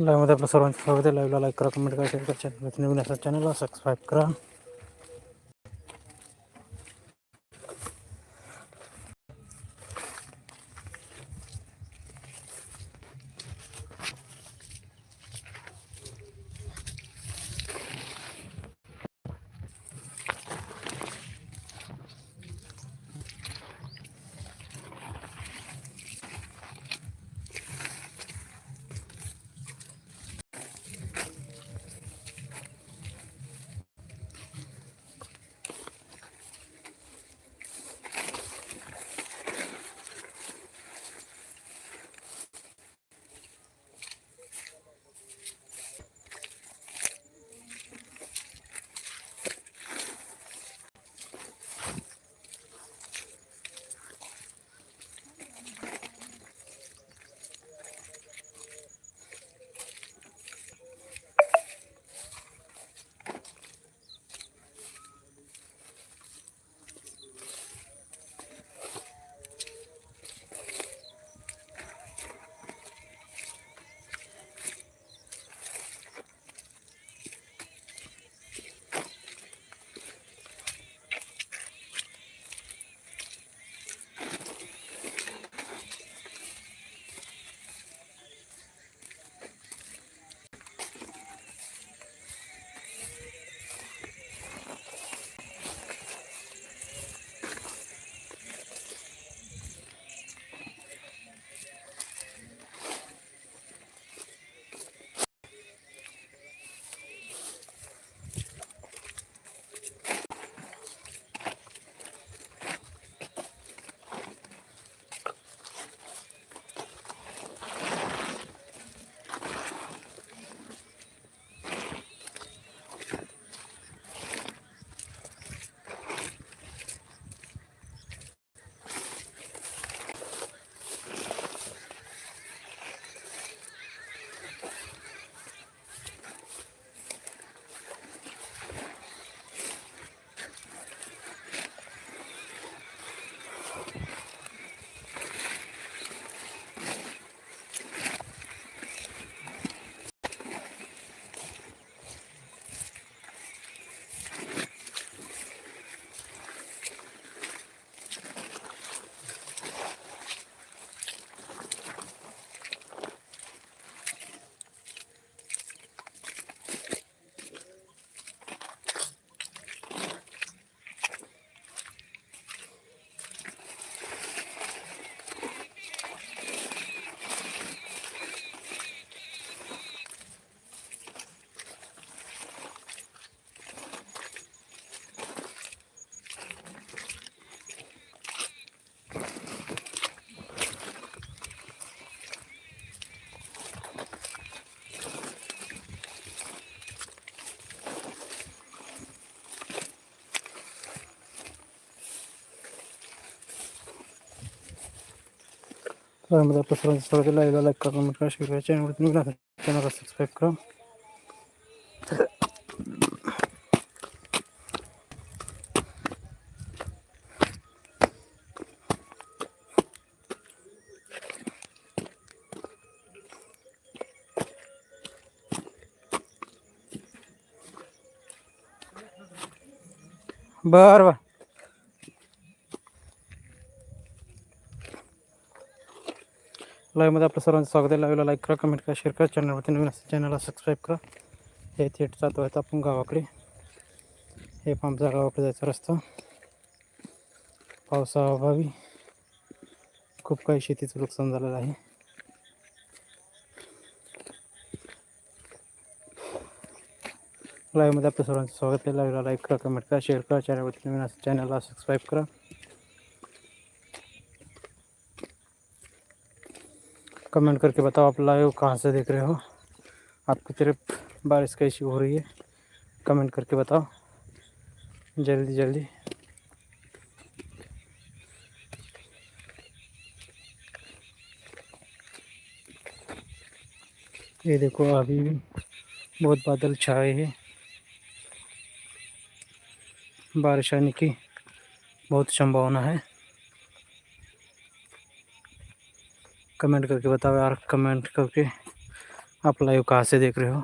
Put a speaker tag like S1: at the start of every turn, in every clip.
S1: लाईव्हमध्ये आपलं सर्वांचं स्वागत आहे. लाईव्हला लाईक करा कमेंट करा शेअर करा. चॅनल नवीन असा चॅनलला सबस्क्राईब करा. लाईव्हमध्ये आपलं सर्वांचं स्वागत आहे लाईव्हला लाईक करा कमेंट करा शेअर करा चॅनल नवीन असा चॅनलला सबस्क्राईब करा बरं बरं लाईव्हमध्ये आपलं सर्वांचं स्वागत आहे. लाईव्हला लाईक करा कमेंट करा शेअर करा. चॅनलवरती नवीन असेल चॅनलला सबस्क्राईब करा. हे थेट जातो आहेत आपण गावाकडे. हे आमचा गावाकडे जायचा रस्ता. पावसाअभावी खूप काही शेतीचं नुकसान झालेलं आहे. लाईव्हमध्ये आपलं सर्वांचं स्वागत आहे. लाईव्हला लाईक करा कमेंट करा शेअर करा. चॅनलवरती नवीन असेल चॅनलला सबस्क्राईब करा. कमेंट करके बताओ आप लाइव कहाँ से देख रहे हो। आपकी तरफ़ बारिश कैसी हो रही है, कमेंट करके बताओ। जल्दी जल्दी। ये देखो, अभी भी बहुत बादल छाए हैं। बारिश आने की बहुत संभावना है। कमेंट करके बताओ यार, कमेंट करके। आप लाइव कहाँ से देख रहे हो?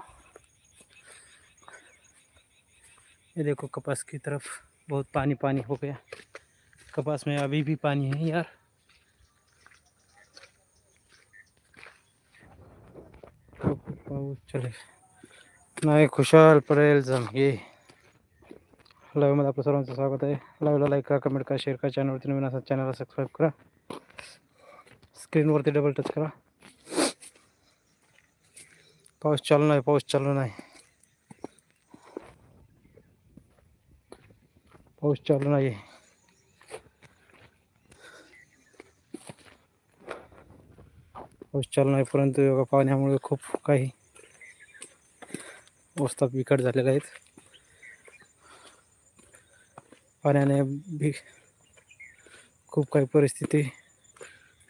S1: ये देखो कपास की तरफ़ बहुत पानी पानी हो गया। कपास में अभी भी पानी है यार। पाऊस चले नाही खुशाल पडेल जमगे लाईव्हमध्ये आपलं सर्वांचं स्वागत आहे लाईव्हला लाईक करा, कमेंट करा शेअर करा असा चॅनलला सबस्क्राईब करा। स्क्रीनवरती डबल टच करा. पाऊस चालू नाही पाऊस चालू नाही. पाऊस चालू नाही. पाऊस चालू नाही परंतु योगा पाण्यामुळे खूप काही अवस्था बिकट झालेल्या आहेत. पाण्याने बी खूप काही परिस्थिती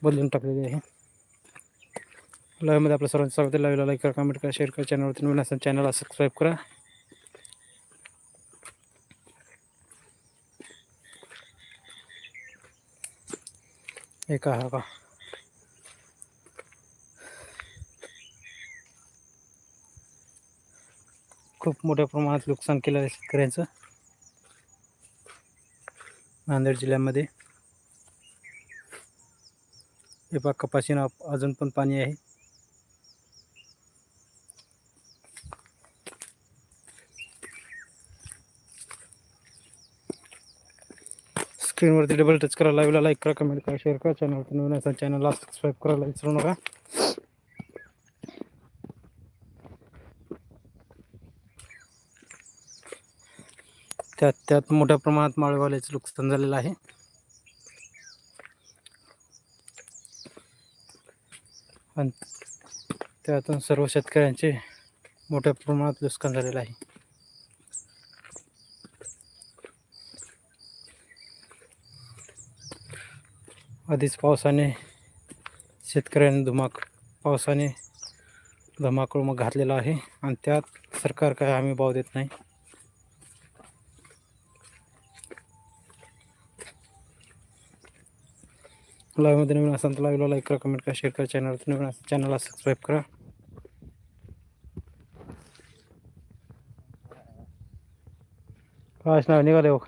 S1: बदलून टाकलेली आहे. लाईव्हमध्ये आपलं सर्वांचं स्वागत आहे. लाईव्हला लाईक करा कमेंट करा शेअर करा चॅनलवरती नवीन असेल चॅनलला सबस्क्राईब करा. एक हा का? खूप मोठ्या प्रमाणात नुकसान केलं आहे शेतकऱ्यांचं. नांदेड जिल्ह्यामध्ये. हे पहा कपाशीनं अजून पण पाणी आहे. स्क्रीनवरती डबल टच करा लाईव्हला लाईक करा कमेंट करा शेअर करा चॅनलवरती नवीन असेल चॅनलला सबस्क्राईब करायला विसरू नका. त्यात त्यात मोठ्या प्रमाणात माळेवाल्याचं नुकसान झालेलं आहे. आणि त्यातून सर्व शेतकऱ्यांचे मोठ्या प्रमाणात नुकसान झालेलं आहे. आधीच पावसाने शेतकऱ्यांनी धुमाक पावसाने धमाकूळ मग घातलेला आहे आणि त्यात सरकार काय हमी भाव देत नाही. लाईव्हमध्ये नवीन असाल तर लाईव्हला लाईक करा कमेंट करा शेअर करा चॅनलवरती नवीन असेल चॅनलला सबस्क्राईब करा. नाव निघाले हो.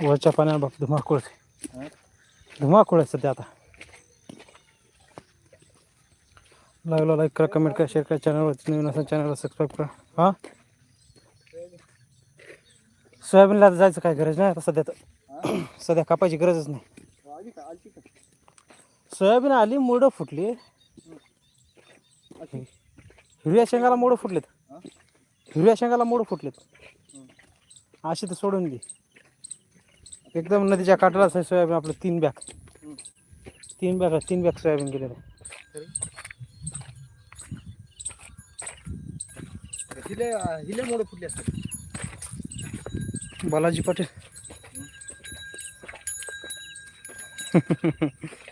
S1: वरच्या पाण्याला बाप धुमाकूळ? धुमाकूळ आहे सध्या आता. लाईव्हला लाईक करा कमेंट करा शेअर करा चॅनलवरती नवीन असेल चॅनलला सबस्क्राईब करा. हां? सोयाबीनला आता जायचं काय गरज नाही आता सध्या तर. सध्या कापायची गरजच नाही. सोयाबीन आली मोडं फुटली. हिरव्या शेंगाला मोडं फुटलेत? हिरव्या शेंगाला मोडं फुटलेत. अशी तर सोडून दे. एकदम नदीच्या काठालाच आहे सोयाबीन आपलं तीन बॅग. तीन बॅग तीन बॅग सोयाबीन गेलेलं आहे
S2: तरी हिले हिले मोड फुटले असतात.
S1: बालाजी पाटील.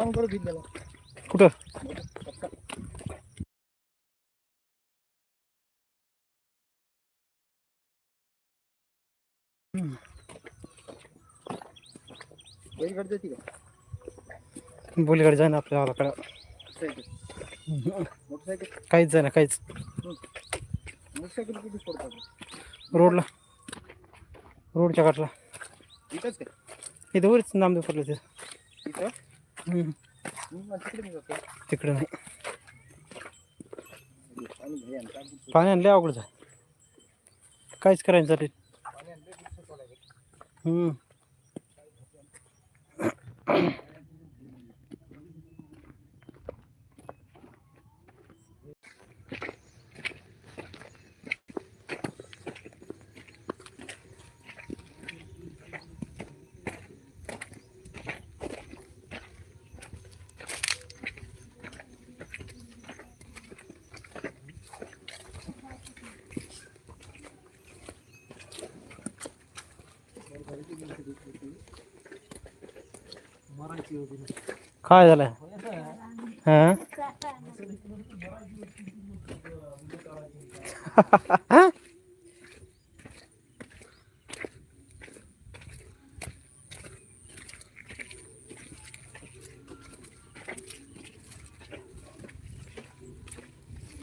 S2: वांग करत दिलेला
S1: कुठं?
S2: बैलगाडी जाते का?
S1: बोलीकडे जाईन आपल्या गावाकडं.
S2: Cycle motorcycle?
S1: काहीच जाईना काहीच.
S2: मोटरसायकल किती पडतात
S1: रोडला. रोडच्या काठला.
S2: इथंच काय
S1: इथं वरच नामदेव पडलं ते
S2: इथं?
S1: हम्म.
S2: मग तिकडे नाही.
S1: तिकडं
S2: पाणी
S1: आणलं आणले अवघड काहीच करायचं झाले काय झालं? हां?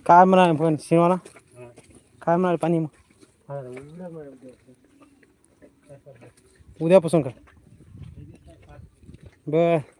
S1: काय म्हणाले पण शिवाना काय म्हणाले पाणी मग? उद्यापासून का Bye.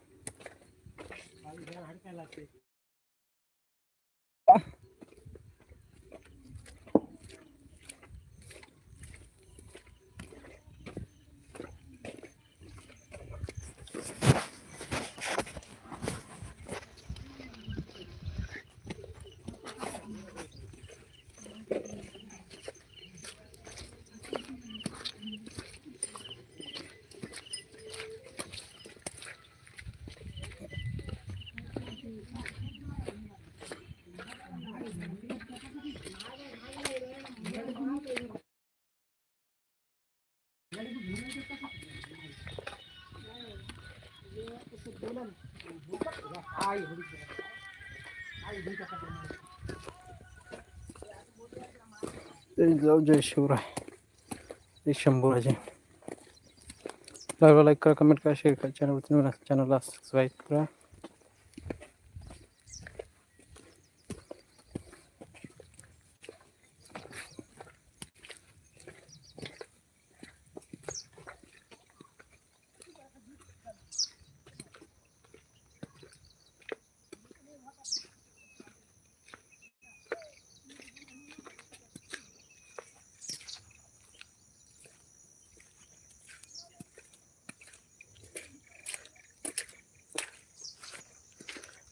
S1: जाऊ जय शिवराय. जय शंभूराजे. लाईव्हला लाईक करा कमेंट करा शेअर करा चॅनल चॅनलला सबस्क्राईब करा.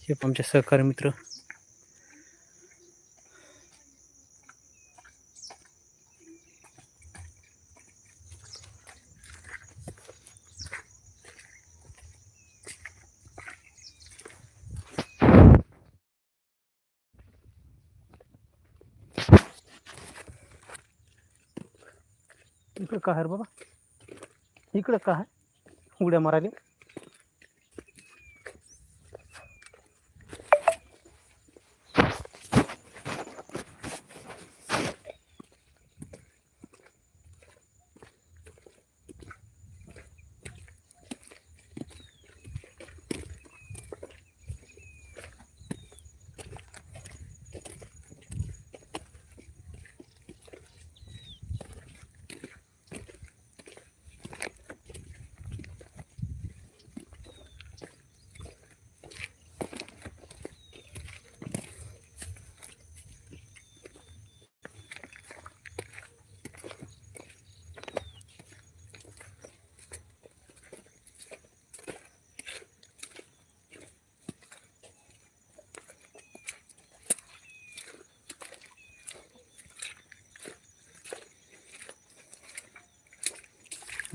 S1: हे आमचे सहकारी मित्र. इकडं काय आहे बाबा? इकडं काय उड्या मारायला.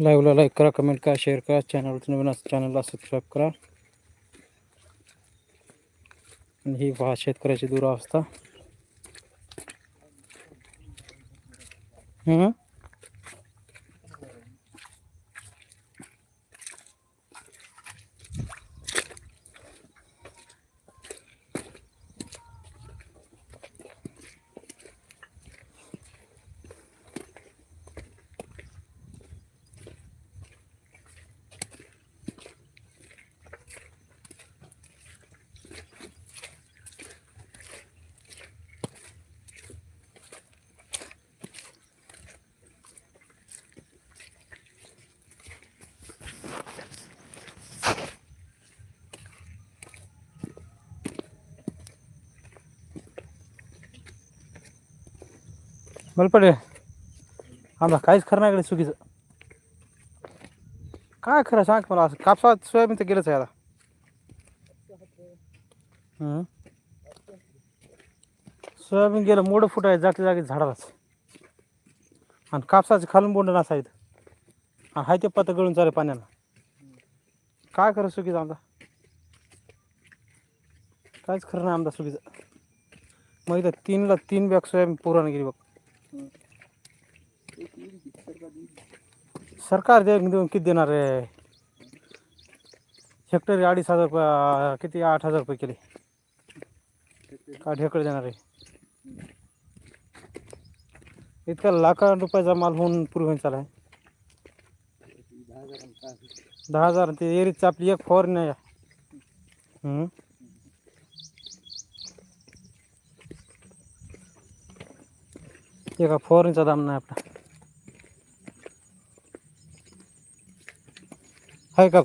S1: लाईव्हला लाईक करा कमेंट करा शेअर करा. चॅनलवरती नवीन असं चॅनलला सबस्क्राईब करा. आणि ही भा शेतकऱ्याची दुरावस्था. हम्म? मला पडे काहीच खरं नाही इकडे चुकीचं? काय खरं सांग मला असं? कापसात सोयाबीन तर गेलंच आहे आता. सोयाबीन गेलं मोडं फुटाय जागे जागी झाडालाच. आणि कापसाचे खालून बोंड नसायत. आणि हाय ते पत्ता गळून चालेल पाण्यानं. काय खरं चुकीचं आमदा काहीच खरं नाही आमदा चुकीचं. मग इथं तीनला तीन बॅग सोयाबीन पुरानं गेली बघ. सरकार दे देऊन किती देणार आहे? हेक्टरी अडीच हजार रुपये किती? आठ हजार रुपये केले. का हेक्टर देणार आहे. इतका लाखा रुपयाचा माल होऊन पूर्ण चालला आहे.
S2: दहा हजार
S1: दहा हजार ते एरीच आपली एक फॉर नाही एका फॉरचा दाम नाही आपला आहे का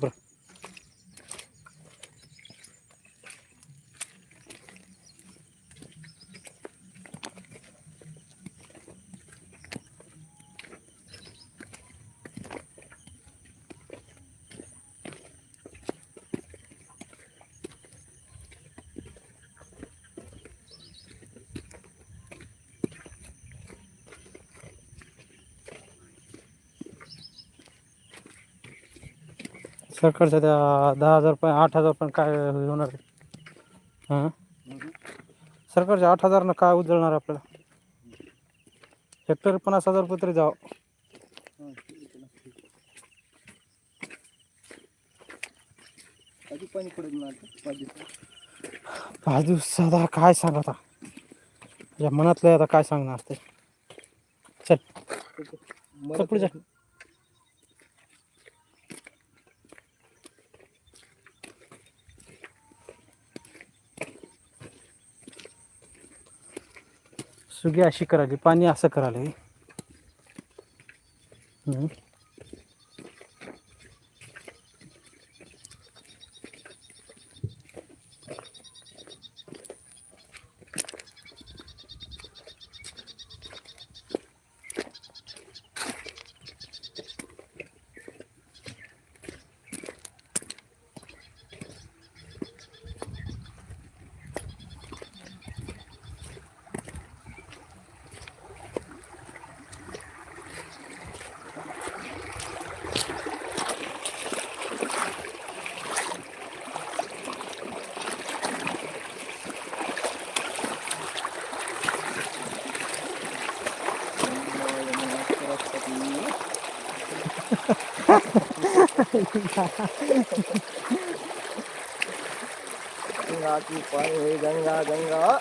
S1: सरकारच्या त्या दहा हजार रुपये आठ हजार पण काय होणार? हां? सरकारच्या आठ हजारनं काय उजळणार आपल्याला? हेक्टर पन्नास हजार रुपये तरी जावं.
S2: पाणी पडत? पाच दिवसात.
S1: आता काय सांग आता? या मनातलं आता काय सांगणार ते? चल. पुढे सुगी अशी करायली पाणी असं करायला हम्म.
S2: गंगाची पाणी होय गंगा गंगा.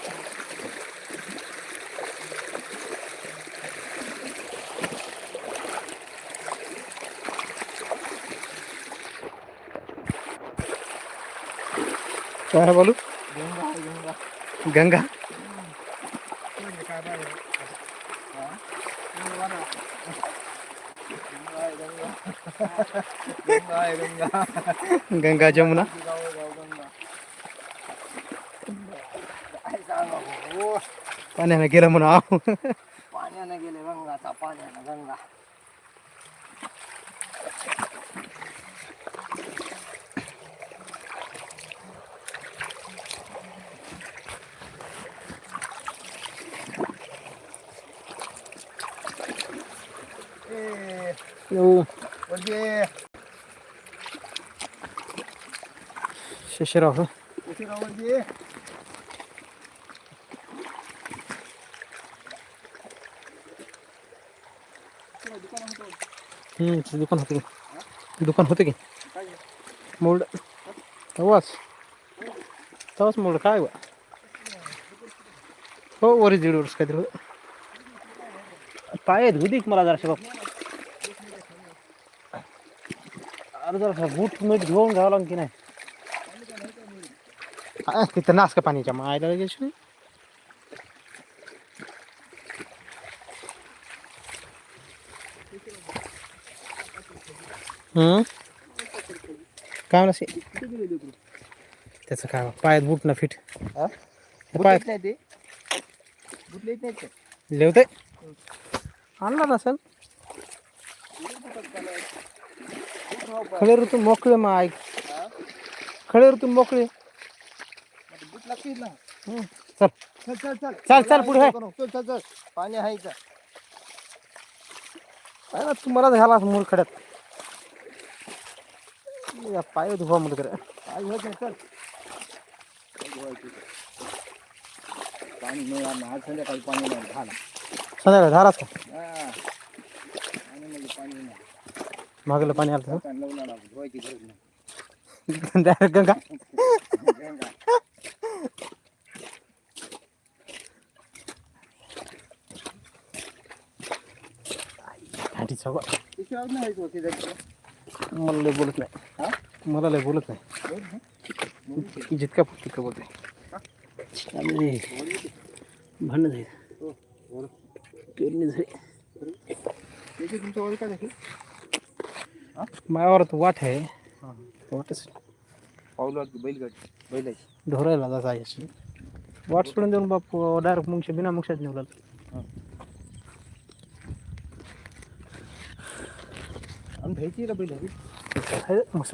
S1: काय बोलू?
S2: गंगा. गंगा
S1: गंगा
S2: काय पाहिजे हा? गंगा बघा. गंगा आहे गंगा गंगा आहे गंगा
S1: गंगा जमुना
S2: गाव गाव गंगा काय सांगा हो
S1: पाण्यानं गेलं म्हणा
S2: पाण्यानं गेले गंगाचा पाण्यानं गंगा ए, ये.
S1: शिशिराव
S2: उशिरा होतो.
S1: हम्म, ते दुकान होते की दुकान होते की? मोल्ड तवाच तवाच मोल्ड काय बा हो दीड वर्ष काहीतरी होतं. पाय धुदी मला जराशे बाप जरा बूट मीठ घेऊन घ्यावं लागेल की नाही? तिथं नास का पाण्याच्या मायला लगेच काय
S2: लेकरू?
S1: त्याचं काय पायात बूट ना फिट. पायात
S2: येत नाही ते? बुटले येत नाहीत
S1: खळे ऋतू मोकळे मग ऐक? खळे ऋतू मोकळे चल
S2: चल चल चल
S1: चल, चल, पुढे.
S2: चल चल चल पाणी आहे.
S1: काय ना तू मला झाला मूळ खड्यात या पाय धुवा मुलं कर
S2: पाय होत चल. पाणी नाही आणलं. आज संध्याकाळी पाणी नाही झालं
S1: संध्याकाळी झालाच का
S2: हा. पाणी म्हणजे पाणी नाही
S1: मागलं पाणी आलं डायरेक्ट गंगा. घाटी सगळं. मला लय बोलत नाही.
S2: हा?
S1: मला लय बोलत नाही. जितका तितकं बोलते भांडण झाली.
S2: हो, बोल.
S1: पेरणी झाली.
S2: तुमच्या काय झाली
S1: मायावर तो वाट आहे वाटच
S2: आली बैलगाडी बैलाची.
S1: ढोरायला जायचं आहे अशी. वाट सोडून देऊन बाप डायरेक्ट मुंगशे बिना मुंगशात निवडला
S2: आणि बैल?
S1: आहे मस्त